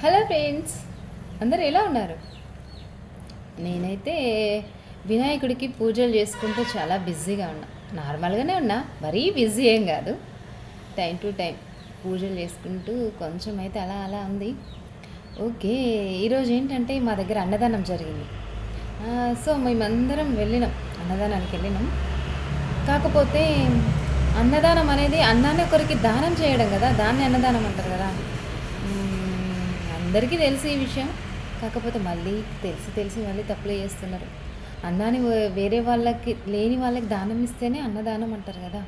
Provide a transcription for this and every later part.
Hello friends అందరు ఎలా ఉన్నారు? నేనైతే వినాయకుడికి పూజలు చేసుకుంటూ చాలా బిజీగా ఉన్నా. నార్మల్గానే ఉన్నా మరీ బిజీ ఏం కాదు. టైం టు టైం పూజలు చేసుకుంటూ కొంచెం అయితే అలా అలా ఉంది. ఓకే ఈరోజు ఏంటంటే మా దగ్గర అన్నదానం జరిగింది. సో మేమందరం వెళ్ళినాం అన్నదానానికి వెళ్ళినాం. కాకపోతే అన్నదానం అనేది అన్నాన్ని ఒకరికి దానం చేయడం కదా దాన్ని అన్నదానం అంటారు కదా. అందరికీ తెలిసి ఈ విషయం. కాకపోతే మళ్ళీ తెలిసి తెలిసి మళ్ళీ తప్పులే చేస్తున్నారు. అన్నాన్ని వేరే వాళ్ళకి లేని వాళ్ళకి దానం ఇస్తేనే అన్నదానం అంటారు కదా.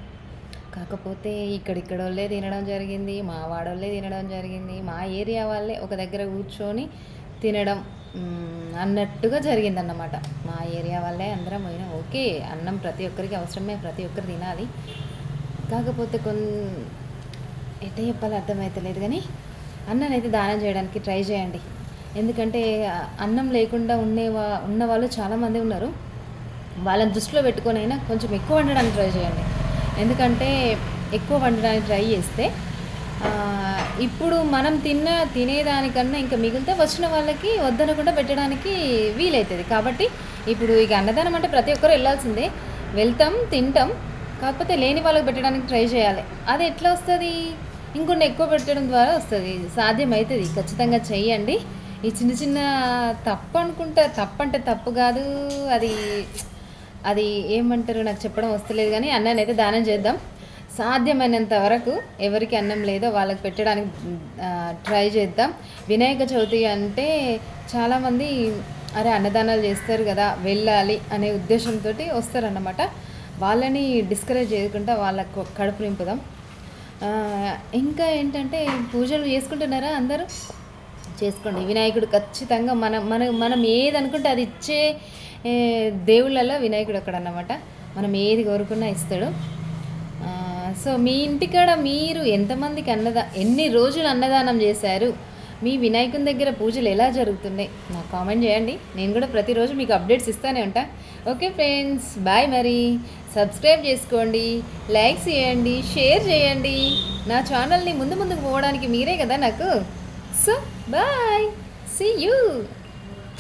కాకపోతే ఇక్కడిక్కడ వాళ్ళే తినడం జరిగింది మా వాడోళ్ళే తినడం జరిగింది మా ఏరియా వాళ్ళే ఒక దగ్గర కూర్చొని తినడం అన్నట్టుగా అన్నట్టుగా జరిగిందన్నమాట. మా ఏరియా వాళ్ళే అందరం పోయినా ఓకే అన్నం ప్రతి ఒక్కరికి అవసరమే ప్రతి ఒక్కరు తినాలి. కాకపోతే కొన్ ఎట్ట చెప్పాలో అర్థమవుతలేదు కానీ అన్నం అయితే దానం చేయడానికి ట్రై చేయండి. ఎందుకంటే అన్నం లేకుండా ఉండేవా ఉన్న వాళ్ళు చాలామంది ఉన్నారు. వాళ్ళని దృష్టిలో పెట్టుకొని అయినా కొంచెం ఎక్కువ వండడానికి ట్రై చేయండి. ఎందుకంటే ఎక్కువ వండడానికి ట్రై చేస్తే ఇప్పుడు మనం తిన్న తినేదానికన్నా ఇంకా మిగిలితే వచ్చిన వాళ్ళకి వద్దనకుండా పెట్టడానికి వీలవుతుంది కాబట్టి ఇప్పుడు ఇక అన్నదానం అంటే ప్రతి ఒక్కరు వెళ్ళాల్సిందే. వెళ్తాం తింటాం కాకపోతే లేని వాళ్ళకి పెట్టడానికి ట్రై చేయాలి. అది ఎట్లా వస్తుంది? ఇంకొన్ని ఎక్కువ పెట్టడం ద్వారా వస్తుంది సాధ్యమవుతుంది ఖచ్చితంగా చెయ్యండి. ఈ చిన్న చిన్న తప్పు అనుకుంటా తప్పు అంటే తప్పు కాదు. అది అది ఏమంటారు నాకు చెప్పడం వస్తలేదు కానీ అన్నాన్ని అయితే దానం చేద్దాం. సాధ్యమైనంత వరకు ఎవరికి అన్నం లేదో వాళ్ళకి పెట్టడానికి ట్రై చేద్దాం. వినాయక చవితి అంటే చాలామంది అరే అన్నదానాలు చేస్తారు కదా వెళ్ళాలి అనే ఉద్దేశంతో వస్తారన్నమాట. వాళ్ళని డిస్కరేజ్ చేయకుండా వాళ్ళకు కడుపు నింపుదాం. ఇంకా ఏంటంటే పూజలు చేసుకుంటున్నారా అందరూ? చేసుకోండి. వినాయకుడు ఖచ్చితంగా మనం మన మనం ఏది అనుకుంటే అది ఇచ్చే దేవుళ్ళలో వినాయకుడు అక్కడ అన్నమాట మనం ఏది కోరుకున్నా ఇస్తాడు. సో మీ ఇంటికాడ మీరు ఎంతమందికి అన్నదా ఎన్ని రోజులు అన్నదానం చేశారు? మీ వినాయకుని దగ్గర పూజలు ఎలా జరుగుతున్నాయి? నాకు కామెంట్ చేయండి. నేను కూడా ప్రతిరోజు మీకు అప్డేట్స్ ఇస్తూనే ఉంటా. ఓకే ఫ్రెండ్స్ బాయ్ మరి. సబ్స్క్రైబ్ చేసుకోండి లైక్స్ చేయండి షేర్ చేయండి. నా ఛానల్ని ముందు ముందుకు పోవడానికి మీరే కదా నాకు. So bye. See you